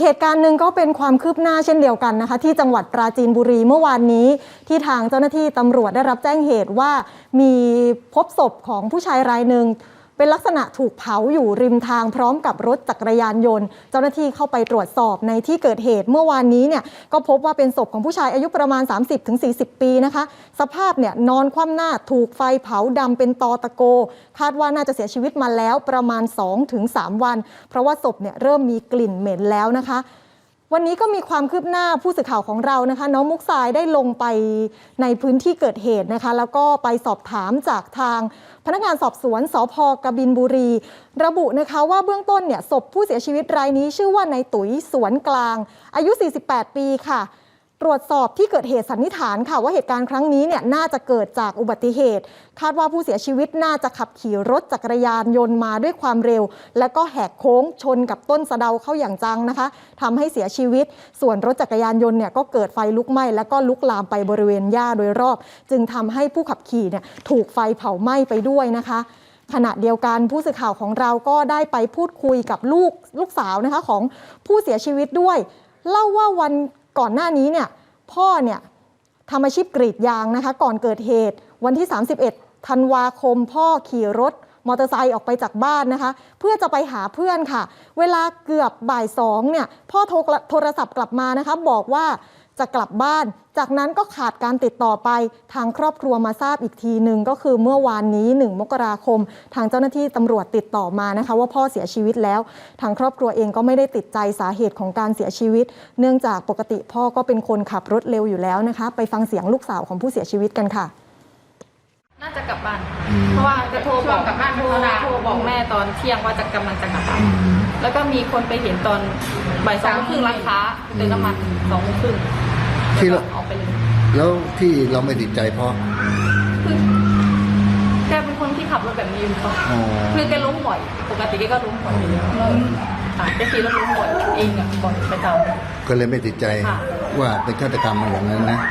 กเหตุการณ์หนึ่งก็เป็นความคืบหน้าเช่นเดียวกันนะคะ ที่จังหวัดปราจีนบุรีเมื่อวานนี้ ที่ทางเจ้าหน้าที่ตำรวจได้รับแจ้งเหตุว่ามีพบศพของผู้ชายรายหนึ่ง เป็นลักษณะถูกเผาอยู่ริมทางพร้อมกับรถจักรยานยนต์ เจ้าหน้าที่เข้าไปตรวจสอบในที่เกิดเหตุเมื่อวานนี้เนี่ยก็พบว่าเป็นศพของผู้ชายอายุประมาณ 30-40 ปีนะคะ สภาพเนี่ยนอนคว่ำหน้าถูกไฟเผาดำเป็นตอตะโก คาดว่าน่าจะเสียชีวิตมาแล้วประมาณ 2-3 วัน เพราะว่าศพเนี่ยเริ่มมีกลิ่นเหม็นแล้วนะคะ วันนี้ก็มีความคืบหน้าผู้สื่อข่าวของเรานะคะ น้องมุกทรายได้ลงไปในพื้นที่เกิดเหตุนะคะ แล้วก็ไปสอบถามจากทางพนักงานสอบสวนสพกบินบุรี ระบุนะคะว่าเบื้องต้นเนี่ยศพผู้เสียชีวิตรายนี้ชื่อว่านายตุ๋ยสวนกลาง อายุ 48 ปีค่ะ ตรวจสอบที่เกิดเหตุสันนิษฐานค่ะ ว่าเหตุการณ์ครั้งนี้เนี่ยน่าจะเกิดจากอุบัติเหตุ คาดว่าผู้เสียชีวิตน่าจะขับขี่รถจักรยานยนต์มาด้วยความเร็ว แล้วก็แหกโค้งชนกับต้นสะเดาเข้าอย่างจังนะคะทำให้เสียชีวิต ส่วนรถจักรยานยนต์เนี่ยก็เกิดไฟลุกไหม้แล้วก็ลุกลามไปบริเวณหญ้าโดยรอบ จึงทำให้ผู้ขับขี่เนี่ยถูกไฟเผาไหม้ไปด้วยนะคะขณะเดียวกันผู้สื่อข่าวของเราก็ได้ไปพูดคุยกับลูกลูกสาวนะคะของผู้เสียชีวิตด้วย เล่าว่าวัน ก่อนหน้านี้เนี่ยพ่อเนี่ยทำอาชีพกรีดยางนะคะ ก่อนเกิดเหตุวันที่ 31ธันวาคม พ่อขี่รถมอเตอร์ไซค์ออกไปจากบ้านนะคะ เพื่อจะไปหาเพื่อนค่ะ เวลาเกือบบ่ายสองเนี่ยพ่อโทรโทรศัพท์กลับมานะคะ บอกว่า จะกลับบ้าน จากนั้นก็ขาดการติดต่อไป ทางครอบครัวมาทราบอีกทีหนึ่งก็คือเมื่อวานนี้ 1 มกราคม ทางเจ้าหน้าที่ตำรวจติดต่อมานะคะ ว่าพ่อเสียชีวิตแล้ว ทางครอบครัวเองก็ไม่ได้ติดใจสาเหตุของการเสียชีวิต เนื่องจากปกติพ่อก็เป็นคนขับรถเร็วอยู่แล้วนะคะ ไปฟังเสียงลูกสาวของผู้เสียชีวิตกันค่ะน่าจะ กลับบ้าน อืม เพราะว่าจะโทรบอกช่วงกลับบ้านโทรเวลาโทรบอกแม่ตอนเที่ยงว่าจะกำลังจะกลับบ้านอืมแล้วก็มีคนไปเห็นตอนบ่ายสองโมงครึ่งร้านค้าเติมน้ำมันสองโมงครึ่งที่แล้วเราก็ออกไปเลย แล้วที่เราไม่ติดใจเพราะ คือแกเป็นคนที่ขับรถแบบนี้อยู่แล้วอ๋อ คือแกล้มบ่อย ปกติแกก็ล้มบ่อยอยู่แล้วค่ะแกขี่รถล้มบ่อยเองอะบ่อยประจำก็เลยไม่ติดใจค่ะว่าเป็นฆาตกรรมมาอย่างนั้นนะค